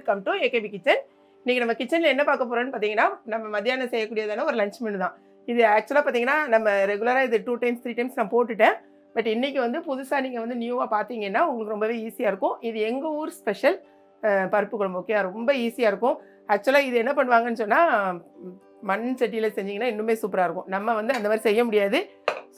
Welcome to AKP kitchen இன்னைக்கு நம்ம கிச்சனில் என்ன பார்க்க போகிறோம்னு பார்த்தீங்கன்னா நம்ம மத்தியானம் செய்யக்கூடியதான ஒரு லஞ்ச் மெனு தான். இது ஆக்சுவலாக பார்த்தீங்கன்னா நம்ம ரெகுலராக இது டூ டைம்ஸ் த்ரீ டைம்ஸ் நான் போட்டுட்டேன். பட் இன்றைக்கி வந்து புதுசாக நீங்கள் வந்து நியூவாக பார்த்தீங்கன்னா உங்களுக்கு ரொம்பவே ஈஸியாக இருக்கும். இது எங்கள் ஊர் ஸ்பெஷல் பருப்பு குழம்பு ஓகே ரொம்ப ஈஸியாக இருக்கும். ஆக்சுவலாக இது என்ன பண்ணுவாங்கன்னு சொன்னால் மண் சட்டியில் செஞ்சிங்கன்னா இன்னுமே சூப்பராக இருக்கும். நம்ம வந்து அந்த மாதிரி செய்ய முடியாது.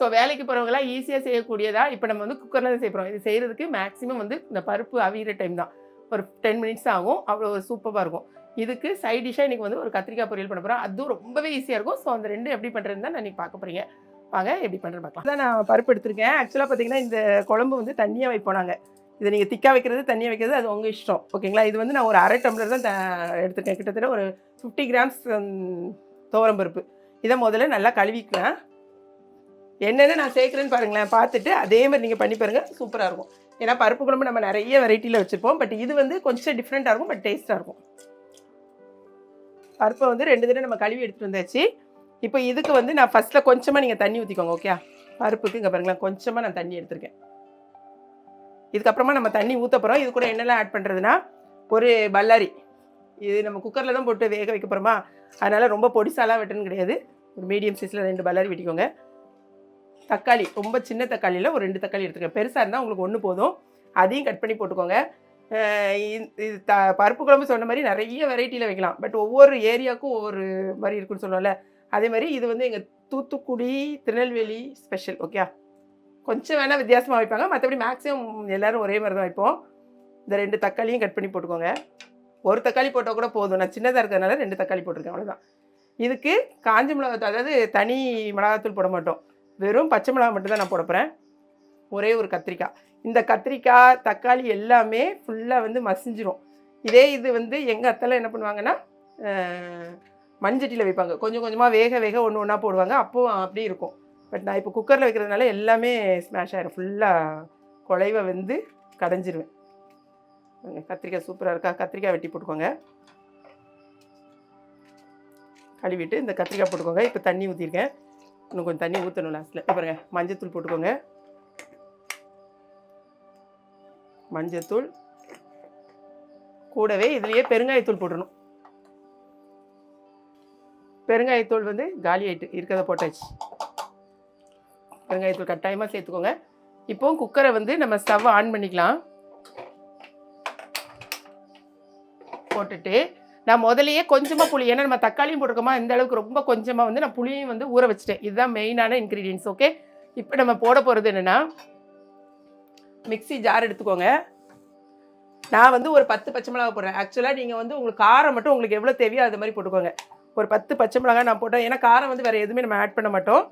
ஸோ வேலைக்கு போகிறவங்களாம் ஈஸியாக செய்யக்கூடியதா இப்போ நம்ம வந்து குக்கரில் தான் செய்ய போகிறோம் இது செய்கிறதுக்கு மேக்ஸிமம் வந்து இந்த பருப்பு அவிகிற டைம் தான். ஒரு டென் மினிட்ஸ் ஆகும். அவ்வளோ சூப்பராக இருக்கும். இதுக்கு சைட் டிஷ்ஷாக இன்றைக்கி வந்து ஒரு கத்திரிக்காய் பொரியல் பண்ண போகிறோம் அதுவும் ரொம்பவே ஈஸியாக இருக்கும். ஸோ அந்த ரெண்டு எப்படி பண்ணுறதுன்னு தான் நான் இன்றைக்கி பார்க்க போகிறீங்க வாங்க எப்படி பண்ணுறது பார்க்கலாம். அதான் நான் பருப்பு எடுத்திருக்கேன். ஆக்சுவலாக பார்த்தீங்கன்னா இந்த குழம்பு வந்து தண்ணியாக வைப்போம் நாங்கள் இதை நீங்கள் திக்காக வைக்கிறது தண்ணியாக வைக்கிறது அது உங்கள் இஷ்டம். ஓகேங்களா? இது வந்து நான் ஒரு அரை டம்ளர் தான் த- கிட்டத்தட்ட ஒரு ஃபிஃப்டி கிராம்ஸ் துவரம் பருப்பு. இதை முதல்ல நல்லா கழுவிக்கலாம். என்னென்ன நான் சேர்க்குறேன்னு பாருங்களேன். பார்த்துட்டு அதே மாதிரி நீங்கள் பண்ணி பாருங்கள் சூப்பராக இருக்கும். ஏன்னா பருப்பு குழம்பு நம்ம நிறைய வெரைட்டியில் வச்சுருப்போம். பட் இது வந்து கொஞ்சம் டிஃப்ரெண்ட்டாக இருக்கும் பட் டேஸ்ட்டாக இருக்கும். பருப்பை வந்து ரெண்டு தடவை நம்ம கழுவி எடுத்துகிட்டு வந்தாச்சு. இப்போ இதுக்கு வந்து நான் ஃபஸ்ட்டில் கொஞ்சமாக நீங்கள் தண்ணி ஊற்றிக்கோங்க ஓகே பருப்புக்கு இங்கே பாருங்களேன் கொஞ்சமாக நான் தண்ணி எடுத்திருக்கேன். இதுக்கப்புறமா நம்ம தண்ணி ஊற்ற போகிறோம் இது கூட என்னெல்லாம் ஆட் பண்ணுறதுனா ஒரு பல்லாரி. இது நம்ம குக்கரில் தான் போட்டு வேக வைக்க போகிறோமா அதனால் ரொம்ப பொடிசாலாம் வெட்டணும் கிடையாது. ஒரு மீடியம் சைஸில் ரெண்டு பல்லாரி வெட்டிக்கோங்க. தக்காளி ரொம்ப சின்ன தக்காளியில் ஒரு ரெண்டு தக்காளி எடுத்துக்கோங்க. பெருசாக இருந்தால் உங்களுக்கு ஒன்று போதும். அதையும் கட் பண்ணி போட்டுக்கோங்க. இது இது த பருப்பு குழம்பு சொன்ன மாதிரி நிறைய வெரைட்டியில் வைக்கலாம். பட் ஒவ்வொரு ஏரியாவுக்கும் ஒவ்வொரு மாதிரி இருக்குன்னு சொல்லுவோம்ல அதே மாதிரி இது வந்து எங்கள் தூத்துக்குடி திருநெல்வேலி ஸ்பெஷல் ஓகே கொஞ்சம் வேணால் வித்தியாசமாக வைப்பாங்க. மற்றபடி மேக்ஸிமம் எல்லோரும் ஒரே மாதிரி தான் வைப்போம். இந்த ரெண்டு தக்காளியும் கட் பண்ணி போட்டுக்கோங்க. ஒரு தக்காளி போட்டால் கூட போதும். நான் சின்னதாக இருக்கிறதுனால ரெண்டு தக்காளி போட்டிருக்கேன் அவ்வளோதான் இதுக்கு காஞ்ச மிளகாத்தூள் அதாவது தனி மிளகாத்தூள் போட மாட்டோம். வெறும் பச்சை மிளகா மட்டும்தான் நான் போட போகிறேன் ஒரே ஒரு கத்திரிக்காய். இந்த கத்திரிக்காய் தக்காளி எல்லாமே ஃபுல்லாக வந்து மசிஞ்சிரும். இதே இது வந்து எங்கள் அத்தெல்லாம் என்ன பண்ணுவாங்கன்னா மஞ்சட்டியில் மண்சட்டியில் வைப்பாங்க. கொஞ்சம் கொஞ்சமாக வேக வேக ஒன்று ஒன்றா போடுவாங்க. அப்போது அப்படி இருக்கும். பட் நான் இப்போ குக்கரில் வைக்கிறதுனால எல்லாமே ஸ்மாஷ் ஆகிடும் ஃபுல்லாக குழைவ வந்து கடைஞ்சிருவேன். கத்திரிக்காய் சூப்பராக இருக்கா? கத்திரிக்காய் வெட்டி போட்டுக்கோங்க. கழுவிட்டு இந்த கத்திரிக்காய் போட்டுக்கோங்க. இப்போ தண்ணி ஊற்றிருக்கேன் இன்னும் கொஞ்சம் தண்ணி ஊற்றணும் லாஸ்ட்டில் பாருங்க மஞ்சத்தூள் போட்டுக்கோங்க. மஞ்சத்தூள். கூடவே இதுலேயே பெருங்காயத்தூள் போட்டுடணும் பெருங்காயத்தூள் வந்து காலி ஆயிட்டு இருக்கிறத போட்டாச்சு. பெருங்காயத்தூள் கட்டாயமாக சேர்த்துக்கோங்க. இப்போ குக்கரை வந்து நம்ம ஸ்டவ் ஆன் பண்ணிக்கலாம். போட்டுட்டு நான் முதலையே கொஞ்சமாக புளி ஏன்னா நம்ம தக்காளியும் போட்டிருக்கோமா இந்த அளவுக்கு ரொம்ப கொஞ்சமாக வந்து நான் புளியும் வந்து ஊற வச்சுட்டேன். இதுதான் மெயினான இன்க்ரீடியன்ஸ் ஓகே இப்போ நம்ம போட போகிறது என்னென்னா மிக்ஸி ஜார் எடுத்துக்கோங்க. நான் வந்து ஒரு பத்து பச்சை மிளகா போடுறேன். ஆக்சுவலாக நீங்கள் வந்து உங்களுக்கு காரம் மட்டும் உங்களுக்கு எவ்வளோ தேவையோ அது மாதிரி போட்டுக்கோங்க. ஒரு பத்து பச்சை மிளகா நான் போட்டேன். ஏன்னா காரம் வந்து வேறு எதுவுமே நம்ம ஆட் பண்ண மாட்டோம்.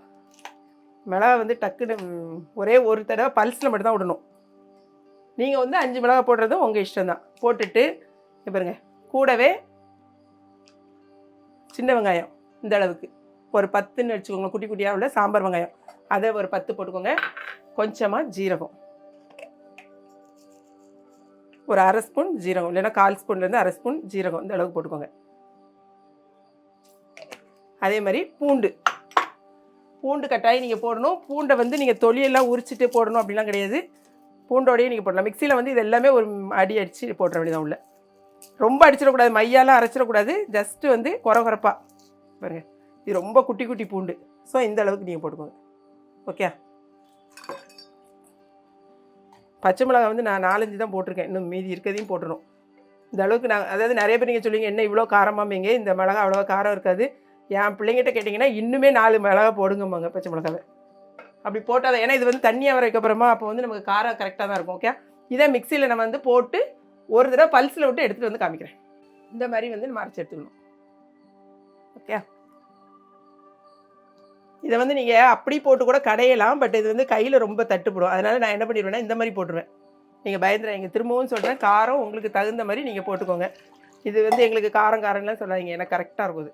மிளகா வந்து டக்குன்னு ஒரே ஒரு தடவை பல்ஸில் மட்டும்தான் விடணும். நீங்கள் வந்து அஞ்சு மிளகா போடுறதும் உங்கள் இஷ்டம் தான் போட்டுட்டு பாருங்கள் கூடவே சின்ன வெங்காயம் இந்த அளவுக்கு. ஒரு பத்துன்னு வச்சுக்கோங்க குட்டி குட்டியாக உள்ள சாம்பார் வெங்காயம். அதை ஒரு பத்து போட்டுக்கோங்க. கொஞ்சமாக ஜீரகம். ஒரு அரை ஸ்பூன் ஜீரகம் இல்லைன்னா கால் ஸ்பூன்லேருந்து அரை ஸ்பூன் ஜீரகம் இந்த அளவுக்கு போட்டுக்கோங்க. அதே மாதிரி பூண்டு. பூண்டு கட்டாயம் நீங்கள் போடணும். பூண்டை வந்து நீங்கள் தொலியெல்லாம் உரிச்சிட்டு போடணும் அப்படிலாம் கிடையாது. பூண்டோடையே நீங்கள் போடலாம். மிக்சியில் வந்து இது எல்லாமே ஒரு அடி அடித்து போட்டுற வேண்டியதான் உள்ள. ரொம்ப அடிச்சிடக்கூடாது மையாலாம் அரைச்சிடக்கூடாது ஜஸ்ட்டு வந்து குறை குறைப்பா பாருங்க இது ரொம்ப குட்டி குட்டி பூண்டு. ஸோ இந்த அளவுக்கு நீங்கள் போட்டுக்கோங்க. ஓகே பச்சை மிளகாய் வந்து நான் நாலஞ்சு தான் போட்டிருக்கேன். இன்னும் மீதி இருக்கிறதையும் போட்டுரும் இந்த அளவுக்கு நான் அதாவது நிறைய பேர் நீங்கள் சொல்லுவீங்க என்ன இவ்வளோ காரமாமீங்க இந்த மிளகா அவ்வளோ காரம் இருக்காது. என் பிள்ளைங்கிட்ட கேட்டிங்கன்னா இன்னுமே நாலு மிளகா போடுங்கம்பாங்க பச்சை மிளகாவை. அப்படி போட்டால் ஏன்னா இது வந்து தண்ணியாக வரைக்கும் அப்போ வந்து நமக்கு காரம் கரெக்டாக தான் இருக்கும். ஓகே இதை மிக்சியில் நம்ம வந்து போட்டு ஒரு தடவை பல்ஸில் விட்டு எடுத்துகிட்டு வந்து காமிக்கிறேன். இந்த மாதிரி வந்து மறைச்சி எடுத்துக்கணும். ஓகே இதை வந்து நீங்கள் அப்படி போட்டு கூட கடையலாம் பட் இது வந்து கையில் ரொம்ப தட்டுப்படும். அதனால் நான் என்ன பண்ணிடுவேன்னா இந்த மாதிரி போட்டுருவேன். நீங்கள் பயந்துறாங்க திரும்பவும் சொல்கிறேன் காரம் உங்களுக்கு தகுந்த மாதிரி நீங்கள் போட்டுக்கோங்க. இது வந்து எங்களுக்கு காரம் காரம்லாம் சொல்லாதீங்க. எனக்கு கரெக்டாக இருக்கும் இது.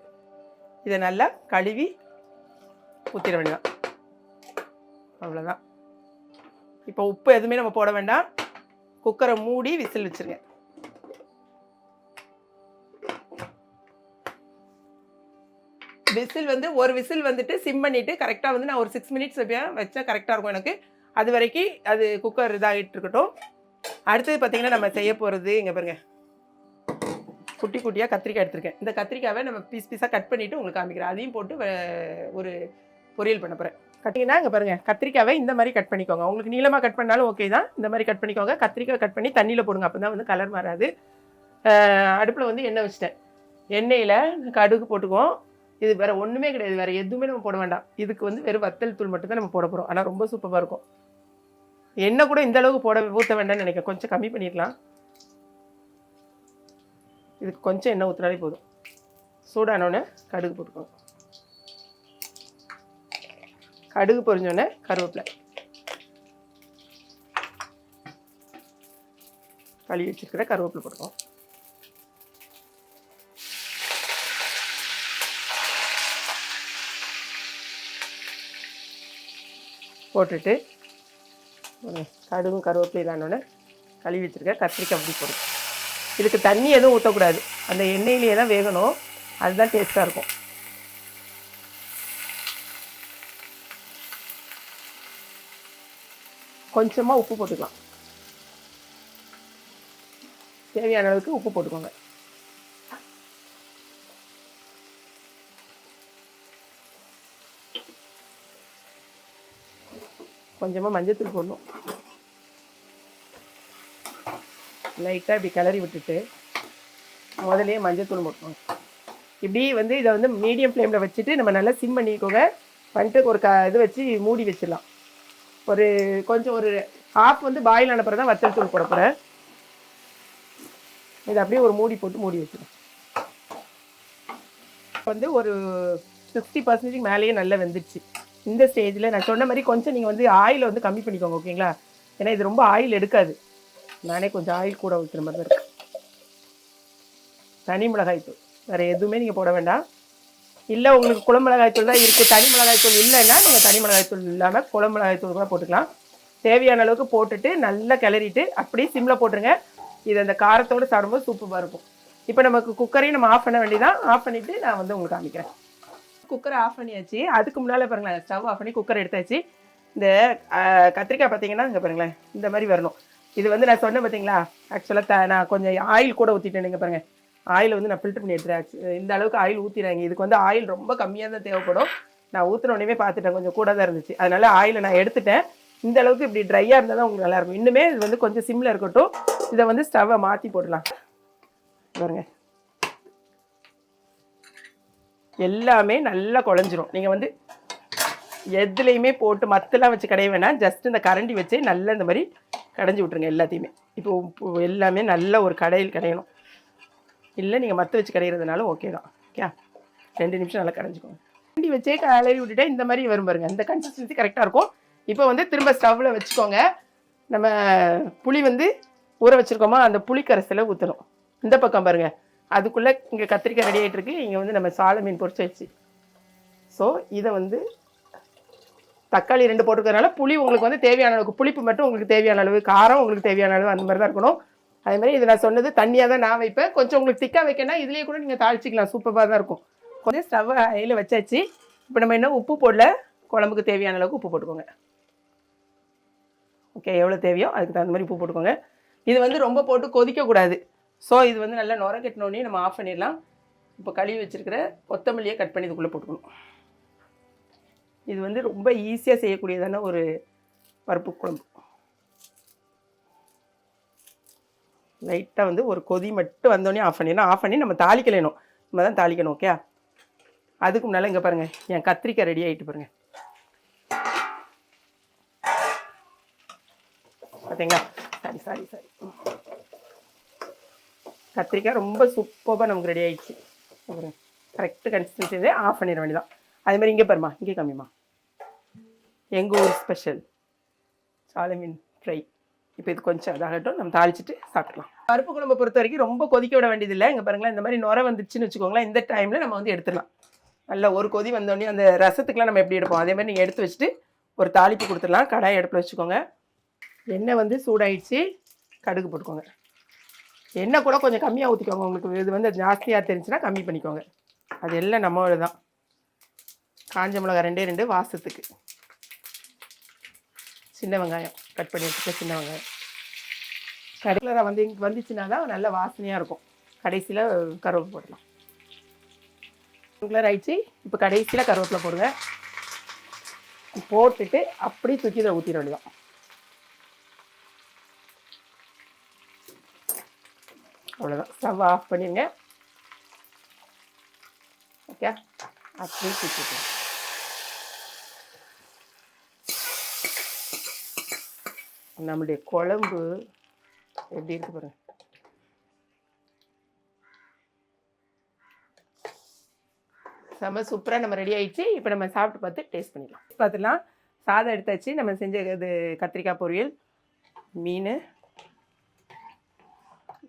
இதை நல்லா கழுவி ஊற்றிட வேண்டியதான் அவ்வளோதான் இப்போ உப்பு எதுவுமே நம்ம போட வேண்டாம். குக்கரை மூடி விசில் வச்சுருங்க. விசில் வந்து ஒரு விசில் வந்துட்டு சிம் பண்ணிவிட்டு கரெக்டாக வந்து நான் ஒரு சிக்ஸ் மினிட்ஸ் வச்சா கரெக்டாக இருக்கும் எனக்கு. அது வரைக்கும் அது குக்கர் இதாகிட்டு இருக்கட்டும். அடுத்தது பார்த்திங்கன்னா நம்ம செய்ய போகிறது இங்கே பாருங்க. குட்டி குட்டியாக கத்திரிக்காய் எடுத்திருக்கேன். இந்த கத்திரிக்காவை நம்ம பீஸ் பீஸாக கட் பண்ணிவிட்டு உங்களுக்கு காமிக்கிறேன். அதையும் போட்டு ஒரு பொரியல் பண்ண போகிறேன் கட்டிங்கன்னா இங்கே பாருங்கள் கத்திரிக்காவை இந்த மாதிரி கட் பண்ணிக்கோங்க. உங்களுக்கு நீளமாக கட் பண்ணாலும் ஓகே தான். இந்த மாதிரி கட் பண்ணிக்கோங்க. கத்திரிக்காய் கட் பண்ணி தண்ணியில் போடுங்க. அப்போ தான் வந்து கலர் மாறாது. அடுப்பில் வந்து எண்ணெய் வச்சிட்டேன். எண்ணெயில் கடுகு போட்டுக்குவோம். இது வேறு ஒன்றுமே கிடையாது. வேறு எதுவுமே நம்ம போட வேண்டாம். இதுக்கு வந்து வெறும் வத்தல் தூள் மட்டும் தான் நம்ம போட போகிறோம் ஆனால் ரொம்ப சூப்பராக இருக்கும். எண்ணெய் கூட இந்த அளவுக்கு போட ஊற்ற வேண்டாம்னு நினைக்கிறேன். கொஞ்சம் கம்மி பண்ணிடலாம் இதுக்கு கொஞ்சம் எண்ணெய் ஊற்றினாலே போதும். சூடானோன்னு கடுகு போட்டுக்கோங்க. கடுகு பொரிஞ்சோடனே கருவேப்பிலை. கழுவி வச்சிருக்கிற கருவேப்பிலை போட்டுக்கோம் போட்டுட்டு கடுகும் கருவேப்பிலை இதானோடனே கழுவி வச்சுருக்க கத்திரிக்காய் அப்படி போடும் இதுக்கு தண்ணி எதுவும் ஊற்றக்கூடாது அந்த எண்ணெயிலேயே தான் வேகணும். அதுதான் டேஸ்ட்டாக இருக்கும். கொஞ்சமாக உப்பு போட்டுக்கலாம். தேவையான அளவுக்கு உப்பு போட்டுக்கோங்க. கொஞ்சமாக மஞ்சத்தூள் போடணும். லைட்டாக இப்படி கிளறி விட்டுட்டு முதலே மஞ்சத்தூள் போட்டுக்கோங்க. இப்படி வந்து இதை வந்து மீடியம் ஃப்ளேமில் வச்சுட்டு நம்ம நல்லா சிம் பண்ணிக்கோங்க. பண்ணிட்டு ஒரு க இது வச்சு மூடி வச்சிடலாம். ஒரு கொஞ்சம் ஒரு ஹாஃப் வந்து பாயில் ஆன தான் வத்தல் தூள் போட போகிறேன் இதை அப்படியே ஒரு மூடி போட்டு மூடி வச்சிடும் வந்து ஒரு சிக்ஸ்டி பர்சன்டேஜ் மேலேயே நல்லா வெந்துருச்சு. இந்த ஸ்டேஜில் நான் சொன்ன மாதிரி கொஞ்சம் நீங்கள் வந்து ஆயில் வந்து கம்மி பண்ணிக்கோங்க ஓகேங்களா ஏன்னா இது ரொம்ப ஆயில் எடுக்காது. நானே கொஞ்சம் ஆயில் கூட ஊற்றுற மாதிரி தான் இருக்கு. தனி மிளகாய் தூள். வேறு எதுவுமே நீங்கள் போட வேண்டாம். இல்லை உங்களுக்கு குளம் தூள் தான் இருக்குது தனி மிளகாய் தூள் இல்லைன்னா நீங்கள் தனி மிளகாய் தூள் இல்லாமல் குளம் மிளகாய் தூள் கூட போட்டுக்கலாம். தேவையான அளவுக்கு போட்டுட்டு நல்லா கிளறிட்டு அப்படியே சிம்மில் போட்டுருங்க. இது அந்த காரத்தோடு சாப்பிடும்போது சூப்பராக இருக்கும். இப்போ நமக்கு குக்கரையும் நம்ம ஆஃப் பண்ண வேண்டியதான் ஆஃப் பண்ணிவிட்டு நான் வந்து உங்களுக்கு காமிக்கிறேன். குக்கரை ஆஃப் பண்ணியாச்சு. அதுக்கு முன்னால் பாருங்களேன் ஸ்டவ் ஆஃப் பண்ணி குக்கர் எடுத்தாச்சு. இந்த கத்திரிக்காய் பார்த்தீங்கன்னா இங்கே பாருங்களேன் இந்த மாதிரி வரணும். இது வந்து நான் சொன்னேன் பார்த்தீங்களா ஆக்சுவலாக த நான் கொஞ்சம் ஆயில் கூட ஊற்றிட்டேன் நீங்கள் பாருங்கள் ஆயில் வந்து நான் ஃபில்டர் பண்ணி எடுத்துறேன் இந்த அளவுக்கு ஆயில் ஊற்றிடுறாங்க இதுக்கு வந்து ஆயில் ரொம்ப கம்மியாக தான் தேவைப்படும். நான் ஊற்றின உடனே பார்த்துட்டேன். கொஞ்சம் கூட தான் இருந்துச்சு. அதனால் ஆயிலை நான் எடுத்துட்டேன். இந்த அளவுக்கு இப்படி ட்ரையாக இருந்தால் தான் உங்களுக்கு நல்லாயிருக்கும் இன்னுமே இது வந்து கொஞ்சம் சிம்மில் இருக்கட்டும். இதை வந்து ஸ்டவ்வை மாற்றி போடலாம் பாருங்க. எல்லாமே நல்லா குழஞ்சிரும். நீங்கள் வந்து எதுலேயுமே போட்டு மத்தெல்லாம் வச்சு கடைய வேணாம். ஜஸ்ட் இந்த கரண்டி வச்சு நல்லா இந்த மாதிரி கடைஞ்சி விட்ருங்க எல்லாத்தையுமே. இப்போ எல்லாமே நல்ல ஒரு கடையில் கடையணும். இல்லை நீங்கள் மற்ற வச்சு கடையிறதுனால ஓகே தான். ஓகே ரெண்டு நிமிஷம் நல்லா கடைஞ்சிக்கோங்க. கிண்டி வச்சே கலரி விட்டுட்டே இந்த மாதிரி வரும் பாருங்க. இந்த கன்சிஸ்டன்சி கரெக்டாக இருக்கும். இப்போ வந்து திரும்ப ஸ்டவ்வில் வச்சுக்கோங்க. நம்ம புளி வந்து ஊற வச்சுருக்கோமா அந்த புளி கரைசலை ஊற்றணும் இந்த பக்கம் பாருங்கள் அதுக்குள்ளே இங்கே கத்திரிக்காய் ரெடி ஆகிட்டு இருக்கு. இங்கே வந்து நம்ம சால மீன் பொறிச்சு வச்சு. ஸோ இதை வந்து தக்காளி ரெண்டு போட்டுக்கிறதுனால புளி உங்களுக்கு வந்து தேவையான அளவுக்கு புளிப்பு மட்டும் உங்களுக்கு தேவையான அளவு காரம் உங்களுக்கு தேவையான அளவு அந்த மாதிரி தான் இருக்கணும். அதே மாதிரி இது நான் சொன்னது தண்ணியாக தான் நான் வைப்பேன். கொஞ்சம் உங்களுக்கு திக்காக வைக்கணும் இதுலேயே கூட நீங்கள் தாளிச்சிக்கலாம். சூப்பராக தான் இருக்கும். கொஞ்சம் ஸ்டவ் ஹையில் வச்சாச்சு. இப்போ நம்ம என்ன உப்பு போடல. குழம்புக்கு தேவையான அளவுக்கு உப்பு போட்டுக்கோங்க. ஓகே எவ்வளோ தேவையோ அதுக்கு தகுந்த மாதிரி உப்பு போட்டுக்கோங்க. இது வந்து ரொம்ப போட்டு கொதிக்கக்கூடாது ஸோ இது வந்து நல்லா நுர கட்டினோடனே நம்ம ஆஃப் பண்ணிடலாம். இப்போ கழுவி வச்சுருக்கிற கொத்தமல்லியை கட் பண்ணி இதுக்குள்ளே போட்டுக்கணும். இது வந்து ரொம்ப ஈஸியாக செய்யக்கூடியதான ஒரு பருப்பு குழம்பு. லைட்டாக வந்து ஒரு கொதி மட்டும் வந்தோடனே ஆஃப் பண்ணிடணும் ஆஃப் பண்ணி நம்ம தாளிக்கலைணும் நம்ம தான் தாளிக்கணும் ஓகே அதுக்கு முன்னால் இங்கே பாருங்கள் என் கத்திரிக்காய் ரெடி ஆகிட்டு பாருங்கள் பார்த்தீங்களா சாரி சாரி சாரி கத்திரிக்காய் ரொம்ப சூப்பராக நமக்கு ரெடி ஆயிடுச்சு. கரெக்டு கன்சிஸ்டன்சி ஆஃப் பண்ணிட வேண்டியதான் அதே மாதிரி இங்கே பாருமா இங்கே கம்மிமா. எங்கள் ஊர் ஸ்பெஷல் சாலை மீன் ஃப்ரை இப்போ இது கொஞ்சம் அதாகட்டும் நம்ம தாளிச்சிட்டு சாப்பிடலாம். பருப்பு குழம்பு பொறுத்த வரைக்கும் ரொம்ப கொதிக்க விட வேண்டியதில்லை. இங்கே பாருங்களேன் இந்த மாதிரி நுர வந்துச்சுன்னு வச்சுக்கோங்களேன் இந்த டைமில் நம்ம வந்து எடுத்துடலாம். நல்லா ஒரு கொதி வந்தோடனே அந்த ரசத்துக்குலாம் நம்ம எப்படி எடுப்போம்? அதே மாதிரி நீங்கள் எடுத்து வச்சுட்டு ஒரு தாளிப்பு கொடுத்துடலாம். கடாய் எடுப்பில் வச்சுக்கோங்க. எண்ணெய் வந்து சூடாயிடுச்சு. கடுகு போட்டுக்கோங்க. எண்ணெய் கூட கொஞ்சம் கம்மியாக ஊற்றிக்கோங்க உங்களுக்கு இது வந்து ஜாஸ்தியாக தெரிஞ்சுன்னா கம்மி பண்ணிக்கோங்க. அது எல்லாம் நம்மளோட தான். காஞ்ச மிளகா ரெண்டே ரெண்டு வாசத்துக்கு. சின்ன வெங்காயம். கட் பண்ணி வச்சுக்க சின்ன வெங்காயம் வந்து வந்துச்சுன்னா தான் நல்ல வாசனையாக இருக்கும். கடைசியில் கருவேப்பிலை போடலாம். ரெகுலர் ஆயிடுச்சு. இப்போ கடைசியில் கருவேப்பிலை போடுங்க. போட்டுட்டு அப்படியே தூக்கி இதை ஊற்றிட வேண்டியதான் அவ்வளோதான் ஸ்டவ் ஆஃப் பண்ணிடுங்க. ஓகே அப்படியே தூக்கிட்டு நம்மளுடைய குழம்பு எப்படி இருக்கு பாருங்க. செம்ம சூப்பராக நம்ம ரெடி ஆயிடுச்சு. இப்போ நம்ம சாப்பிட்டு பார்த்து டேஸ்ட் பண்ணிடலாம். பார்த்துலாம் சாதம் எடுத்தாச்சு நம்ம செஞ்ச இது கத்திரிக்காய் பொரியல் மீன்.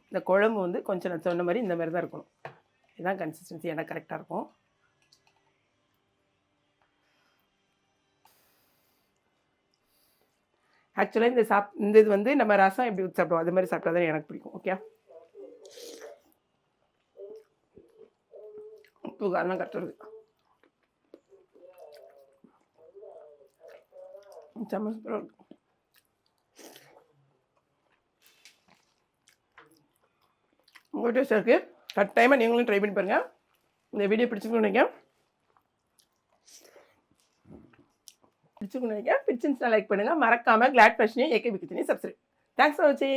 இந்த குழம்பு வந்து கொஞ்சம் நான் சொன்ன மாதிரி இந்த மாதிரி தான் இருக்கணும். இதுதான் கன்சிஸ்டன்சி எனக்கு கரெக்டாக இருக்கும். ஆக்சுவலாக இந்த சாப் இந்த இது வந்து நம்ம ரசம் எப்படி ஊற்றி சாப்பிடுவோம்? அது மாதிரி சாப்பிட்டா தான் எனக்கு பிடிக்கும் ஓகே உப்பு காரம் கட்டுறது செம்ம சூப்பராக இருக்கும் உங்கள் டேஸ்ட் இருக்குது கட்டாயமாக நீங்களும் ட்ரை பண்ணி பாருங்கள் இந்த வீடியோ பிடிச்சிருக்கோம் நினைக்கிறேன். பிடிச்சிருக்குன்னு நினைக்கிறேன். பிடிச்சிருந்துச்சுன்னா லைக் பண்ணுங்கள் மறக்காமல் கிளாட் ஃபேஷனையும் ஏகே பிக்கிச்சனையும் சப்ஸ்கிரைப் தேங்க்ஸ் ஃபார் வாட்சிங்